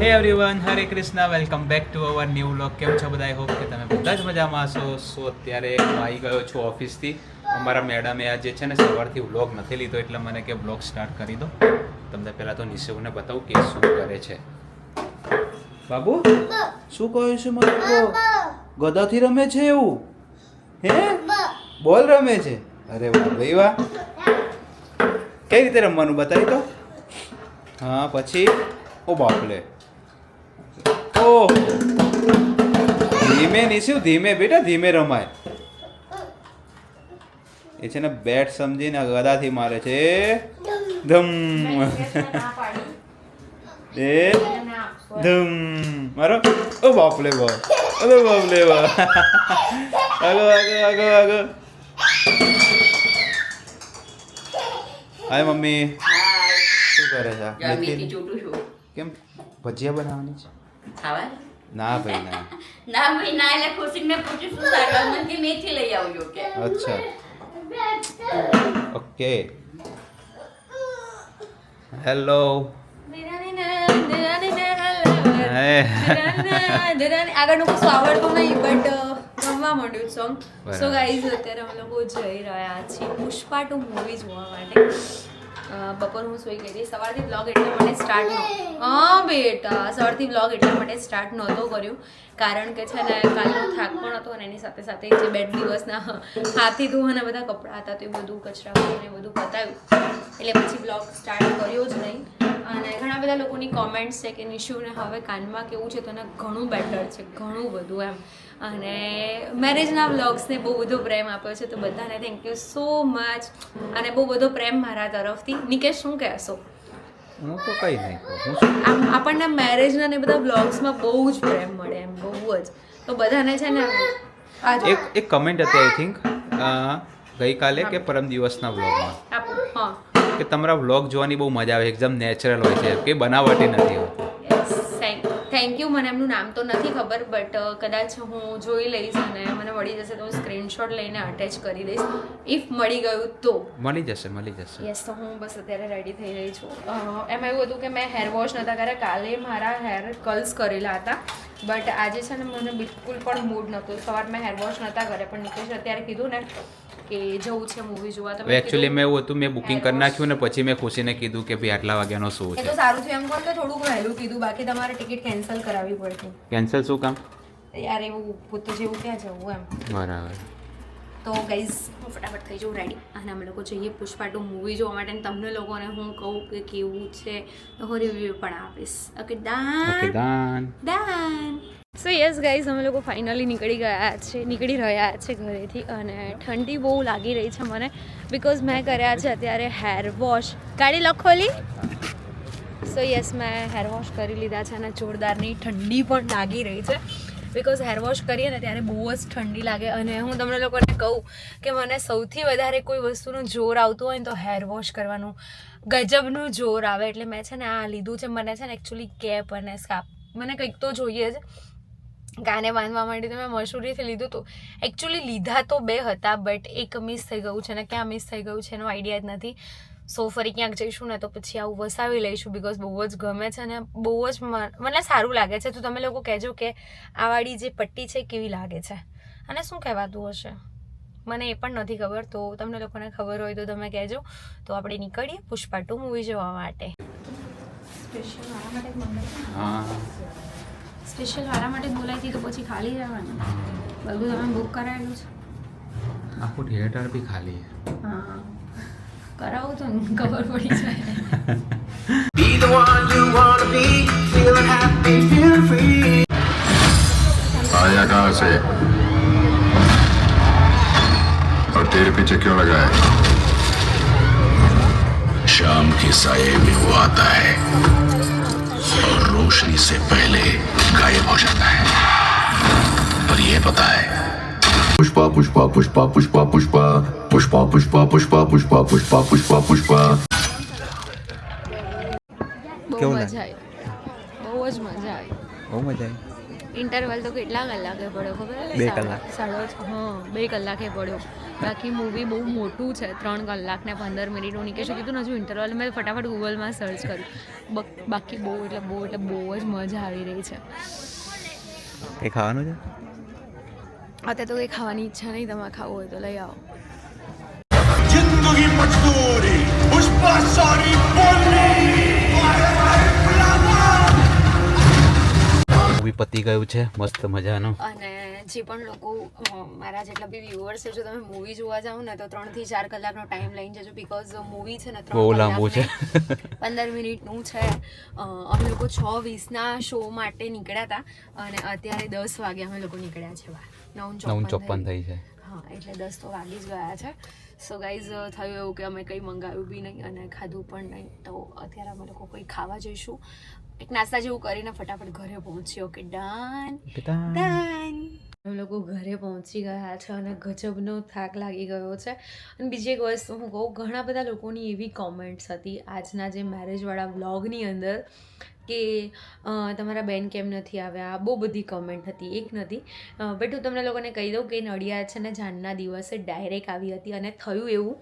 Hey everyone Hare Krishna welcome back to our new vlog કેમ છો બધા? Hope કે તમે બધા જ મજામાં હશો. સો અત્યારે હું આવી ગયો છું ઓફિસથી. અમારા મેડમે આજે છે ને સવારથી વ્લોગ નથી લીધો, એટલે મને કે વ્લોગ સ્ટાર્ટ કરી દો. તમને પહેલાં તો નિશુને બતાવું કે શું કરે છે. બાબુ, શું કહ્યું છે મારો ગદાથી રમે છે એવું? હે? બોલ રમે છે? અરે વાહ, ભાઈ વાહ. કઈ રીતે રમવાનું બતાવી તો? હા, પછી? ઓ બાપલે ધીમે નીશું ધીમે બેટા ધીમે રમાય. એ છે ને બેટ સમજીને ગદાથી મારે છે. ધમ. એ ધમ. મારો? ઓ બાપલે બાપ. અરે બાપલે બાપ. આગો આગો આગો આગો હાય મમ્મી. શું કરે છું. કેમ? ભજીયા બનાવવાની છે? ખાવા? ના ભાઈ ના. ના ભાઈ ના એટલે ખુશીને પૂછ્યું શું લાગે મને કે મેથી લઈ આવજો કે? અચ્છા. ઓકે. હેલો. હે. આગળનું કશું આવડતું નહીં બટ ગમવા માંડ્યું સોંગ સો ગાઈઝ અત્યારે અમે લોકો જઈ રહ્યા છીએ પુષ્પા ટુ મૂવી જોવા માટે. બપોર હું સુઈ ગઈ હતી. સવારથી બ્લોગ એટલા માટે સ્ટાર્ટ નો હા, બેટા, સવારથી બ્લોગ એટલા માટે સ્ટાર્ટ નહોતો કર્યું. કારણ કે છે ને, કાલનો થાક પણ હતો અને એની સાથે સાથે જે બે દિવસના હાથી ધોવાના બધા કપડાં હતા, તો એ બધું કચરા અને બધું પતાવ્યું એટલે પછી બ્લોગ સ્ટાર્ટ કર્યો જ નહીં. અને ઘણા બધા લોકોની કોમેન્ટ્સ છે કે નિશુને હવે કાનમાં કેવું છે? તો ઘણું બેટર છે, ઘણું બધું એમ. અને મેરેજના વ્લોગ્સને બહુ બધો પ્રેમ આપ્યો છે તો બધાને થેન્ક યુ સો મચ અને બહુ બધો પ્રેમ મારા તરફથી. નિકેશ શું કહેશો? હું તો કઈ નહીં હું આપણને મેરેજના ને બધા વ્લોગ્સમાં બહુ જ પ્રેમ મળે એમ બહુ જ. તો બધાને છે ને એક એક કમેન્ટ હતી આઈ થિંક ગઈકાલે કે પરમ દિવસના વ્લોગમાં હા. કે તમારા વ્લોગ જોવાની બહુ મજા આવે એકદમ નેચરલ હોય છે કે બનાવટી નથી હોતી. થેન્ક યુ મને એમનું નામ તો નથી ખબર બટ કદાચ હું જોઈ લઈશ અને મને મળી જશે તો હું સ્ક્રીનશોટ લઈને અટેચ કરી દઈશ. ઇફ મળી ગયું તો. મળી જશે મળી જશે. યસ તો હું બસ અત્યારે રેડી થઈ રહી છું. એમાં એવું હતું કે મેં હેર વોશ નહોતા કર્યા કાલે મારા હેર કર્લ્સ કરેલા હતા. બટ આજે છે ને મને બિલકુલ પણ મૂડ નહોતું. સવાર મેં હેર વોશ નહોતા કર્યા પણ નિકેશ અત્યારે કીધું ને કે જવું છે મૂવી જોવા તો મેં એકચ્યુઅલી મેં એવું હતું મેં બુકિંગ કરી નાખ્યું ને પછી મેં ખુશીને કીધું કે ભાઈ આટલા વાગ્યાનો શો છે તો સારું થયું એમ કોણ કે થોડુંક વહેલું કીધું બાકી તમારે ટિકિટ કેન્સલ કરાવવી પડતી. કેન્સલ શું કામ? યાર એવું પોતે જેવું ક્યાં જવું એમ. બરાબર. તો ગાઈઝ હું ફટાફટ થઈ જાઉં રેડી અને અમે લોકો જઈએ પુષ્પા ટુ મૂવી જોવા માટે. અને તમને લોકોને હું કહું કે કેવું છે તો હું રિવ્યૂ પણ આપીશ. ઓકે દાન ડન દાન સો યસ ગાઈઝ અમે લોકો ફાઇનલી નીકળી ગયા છે નીકળી રહ્યા છે ઘરેથી. અને ઠંડી બહુ લાગી રહી છે મને બિકોઝ મેં કર્યા છે અત્યારે હેર વોશ ગાડી લખોલી સો યસ મેં હેર વોશ કરી લીધા છે અને જોરદારની ઠંડી પણ લાગી રહી છે. બિકોઝ હેર વોશ કરીએ ને ત્યારે બહુ જ ઠંડી લાગે. અને હું તમને લોકોને કહું કે મને સૌથી વધારે કોઈ વસ્તુનું જોર આવતું હોય ને તો હેર વોશ કરવાનું ગજબનું જોર આવે. એટલે મેં છે ને આ લીધું છે. મને છે ને એકચ્યુઅલી કેપ અને સ્કાપ મને કંઈક તો જોઈએ જ. કાને બાંધવા માટે તો મેં મસૂરીથી લીધું હતું એકચ્યુઅલી લીધા તો બે હતા બટ એક મિસ થઈ ગયું છે ને ક્યાં મિસ થઈ ગયું છે એનો આઈડિયા જ નથી. સો ફરી ક્યાંક જઈશું ને તો પછી આવું વસાવી લઈશું બિકોઝ બહુ જ ગમે છે અને બહુ જ મને સારું લાગે છે. તો તમે લોકો કહેજો કે આ વાળી જે પટ્ટી છે કેવી લાગે છે? અને શું કહેવાતું હશે? મને એ પણ નથી ખબર. તો તમને લોકોને ખબર હોય તો તમે કહેજો. તો આપણે નીકળીએ પુષ્પા ટુ મૂવી જોવા માટે. સ્પેશિયલ વાળા માટે બોલાવી હતી તો પછી ખાલી જવાનું બધું તમે બુક કરાવેલું છે? આખું થિયેટર બી ખાલી છે. હા. કરાવું તો ને ખબર પડી જાય Be the one you wanna be, feeling happy, feeling free. आया कहाँ से और तेरे पीछे क्यों लगा है शाम के साये में वो आता है और रोशनी से पहले गायब हो जाता है और ये पता है પુષ્પા પુષ્પા પુષ્પા પુષ્પા પુષ્પા પુષ્પા પુષ્પા પુષ્પા પુષ્પા પુષ્પા પુષ્પા પુષ્પા કેવું મજા આવી. બહુ જ મજા આવી. બહુ ઇન્ટરવલ તો કેટલા કલાકે પડ્યો ખબર બે કલાક. સાડો હા બે કલાકે પડ્યો. બાકી મૂવી બહુ મોટું છે ત્રણ કલાક ને પંદર મિનિટનું નીકળી કીધું ને હજુ ઇન્ટરવલ મેં ફટાફટ ગૂગલમાં સર્ચ કર્યું. બાકી બહુ એટલે બહુ એટલે બહુ જ મજા આવી રહી છે. એ ખાવાનું છે? અત્યારે તો કઈ ખાવાની ઈચ્છા નહીં તમારે ખાવું હોય તો લઈ આવો. જિંદગી મજદૂરી મૂવી પતી ગયું છે મસ્ત મજાનું. અને જે પણ લોકો મારા જેટલા બી વ્યુઅર્સ છે જો તમે મૂવી જોવા જાઓ ને તો ત્રણથી ચાર કલાકનો ટાઈમ લઈને જજો બીકોઝ મૂવી છે ને બહુ લાંબુ છે. પંદર મિનિટનું છે. અમે લોકો છ વીસના શો માટે નીકળ્યા હતા. અને અત્યારે દસ વાગે અમે લોકો નીકળ્યા છે બહાર. નવ ચોપ્પન થઈ. છે. હા એટલે દસ તો વાગી જ ગયા છે. સો ગાઈઝ થયું એવું કે અમે કંઈ મંગાવ્યું બી નહીં અને ખાધું પણ નહીં. તો અત્યારે અમે લોકો કંઈ ખાવા જઈશું. એક નાસ્તા જેવું કરીને ફટાફટ ઘરે પહોંચ્યો કે ડન ડન અમે લોકો ઘરે પહોંચી ગયા છે અને ગજબનો થાક લાગી ગયો છે. અને બીજી એક વસ્તુ હું કહું ઘણા બધા લોકોની એવી કોમેન્ટ્સ હતી. આજના જે મેરેજવાળા વ્લોગની અંદર કે તમારા બેન કેમ નથી આવ્યા? બહુ બધી કમેન્ટ હતી, એક નથી. બટ હું તમને લોકોને કહી દઉં કે નડિયા છે ને, જાનના દિવસે ડાયરેક્ટ આવી હતી અને થયું એવું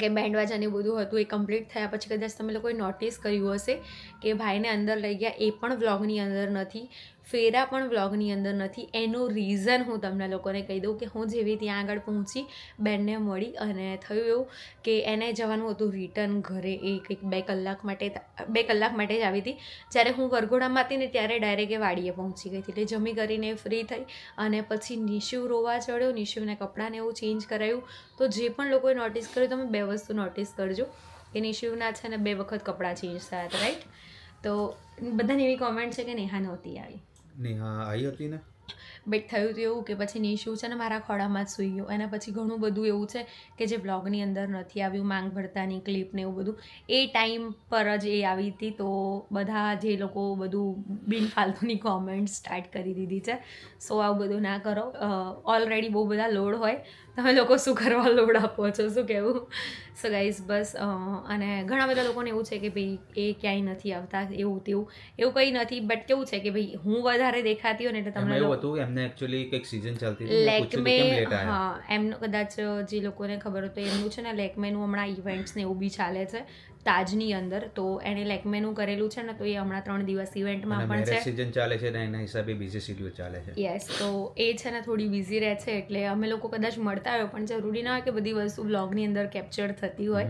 કે બેન્ડ વાજાને બધું હતું, એ કમ્પ્લીટ થયા પછી કદાચ તમે લોકોએ નોટિસ કર્યું હશે કે ભાઈને અંદર લઈ ગયા, એ પણ વ્લોગની અંદર નથી. ફેરા પણ વ્લોગની અંદર નથી. એનું રીઝન હું તમને લોકોને કહી દઉં કે હું જેવી ત્યાં આગળ પહોંચી બેનને મળી અને થયું એવું કે એને જવાનું હતું રિટર્ન ઘરે એ કંઈક બે કલાક માટે બે કલાક માટે જ આવી હતી. જ્યારે હું વરઘોડામાં હતી ને ત્યારે ડાયરેક્ટ વાડીએ પહોંચી ગઈ હતી. એટલે જમી કરીને ફ્રી થઈ અને પછી નિશિવ રોવા ચડ્યો. નિશુને કપડાને એવું ચેન્જ કરાયું. તો જે પણ લોકોએ નોટિસ કર્યું, તમે બે વસ્તુ નોટિસ કરજો કે નિશુના છે ને બે વખત કપડાં ચેન્જ થયા હતા રાઈટ તો બધાની એવી કોમેન્ટ છે કે નેહા નહોતી આવી. નેહા આવી હતી ને? બટ થયું તો એવું કે પછી નિશુ છે ને મારા ખોળામાં જ સૂઈ ગયો. એના પછી ઘણું બધું એવું છે કે જે બ્લોગની અંદર નથી આવ્યું, માંગ ભરતાની ક્લિપ ને એવું બધું. એ ટાઈમ પર જ એ આવી હતી તો બધા જે લોકો બધું બિનફાલતુની કોમેન્ટ સ્ટાર્ટ કરી દીધી છે. સો આવું બધું ના કરો. ઓલરેડી બહુ બધા લોડ હોય. તમે લોકો શું કરવા લોડ આપો છો? શું કહેવું સો ગાઈઝ બસ અને ઘણા બધા લોકોને એવું છે કે ભાઈ એ ક્યાંય નથી આવતા એવું તેવું એવું કંઈ નથી બટ કેવું છે કે ભાઈ હું વધારે દેખાતી હોય ને એટલે તમને એવું હતું એમને એકચ્યુઅલી કંઈક સિઝન ચાલતી હતી લેકમે હા એમનું કદાચ જે લોકોને ખબર હોય તો એમનું છે ને લેકમેનું હમણાં ઇવેન્ટ્સ ને એવું બી ચાલે છે તાજની અંદર તો એણે લેકમેનું કરેલું છે ને તો એ હમણાં ત્રણ દિવસ ઇવેન્ટમાં પણ છે. સિઝન ચાલે છે ને એના હિસાબે બીજી શિડ્યુલ ચાલે છે. યસ તો એ છે ને થોડી બિઝી રહે છે એટલે અમે લોકો કદાચ મળતા હોય પણ જરૂરી ના હોય કે બધી વસ્તુ બ્લોગની અંદર કેપ્ચર થતી હોય.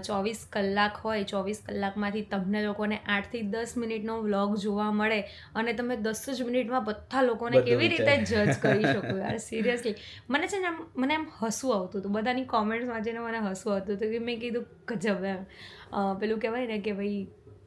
ચોવીસ કલાક હોય ચોવીસ કલાકમાંથી તમને લોકોને આઠથી દસ મિનિટનો વ્લોગ જોવા મળે અને તમે દસ જ મિનિટમાં બધા લોકોને કેવી રીતે જજ કરી શકો યાર? સિરિયસલી મને છે ને આમ મને આમ હસવું આવતું હતું. બધાની કોમેન્ટ્સ વાંચીને મને હસવું આવતું હતું કે મેં કીધું ગજબ એમ. પેલું કહેવાય ને કે ભાઈ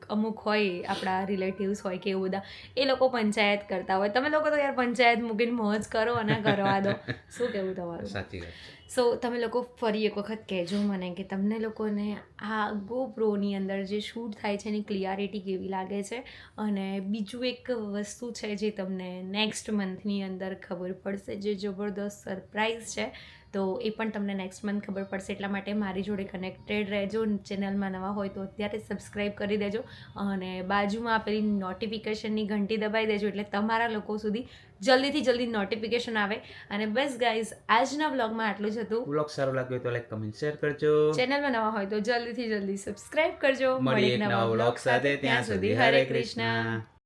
અમુક હોય આપણા રિલેટિવ્સ હોય કે એવું બધા, એ લોકો પંચાયત કરતા હોય. તમે લોકો તો યાર પંચાયત મૂકીને મોજ કરો અને કરવા દો. શું કહેવું તમારું? સાચી વાત. સો તમે લોકો ફરી એક વખત કહેજો મને કે તમને લોકોને આ ગોપ્રોની અંદર જે શૂટ થાય છે એની ક્લિયરિટી કેવી લાગે છે અને બીજું એક વસ્તુ છે જે તમને નેક્સ્ટ મંથની અંદર ખબર પડશે, જે જબરદસ્ત સરપ્રાઈઝ છે. તો એ પણ તમને નેક્સ્ટ મંથ ખબર પડશે. એટલા માટે મારી જોડે કનેક્ટેડ રહેજો. ચેનલમાં નવા હોય તો અત્યારે સબસ્ક્રાઈબ કરી દેજો અને બાજુમાં આપેલી નોટિફિકેશનની ઘંટી દબાવી દેજો. એટલે તમારા લોકો સુધી જલ્દીથી જલ્દી નોટિફિકેશન આવે. અને બસ ગાઈઝ આજના બ્લોગમાં આટલું જ હતું. બ્લોગ સારો લાગ્યો તો લાઈક કમેન્ટ શેર કરજો. ચેનલમાં નવા હોય તો જલ્દીથી જલ્દી સબસ્ક્રાઇબ કરજો. એક નવા બ્લોગ સાથે. ત્યાં સુધી હરે કૃષ્ણ.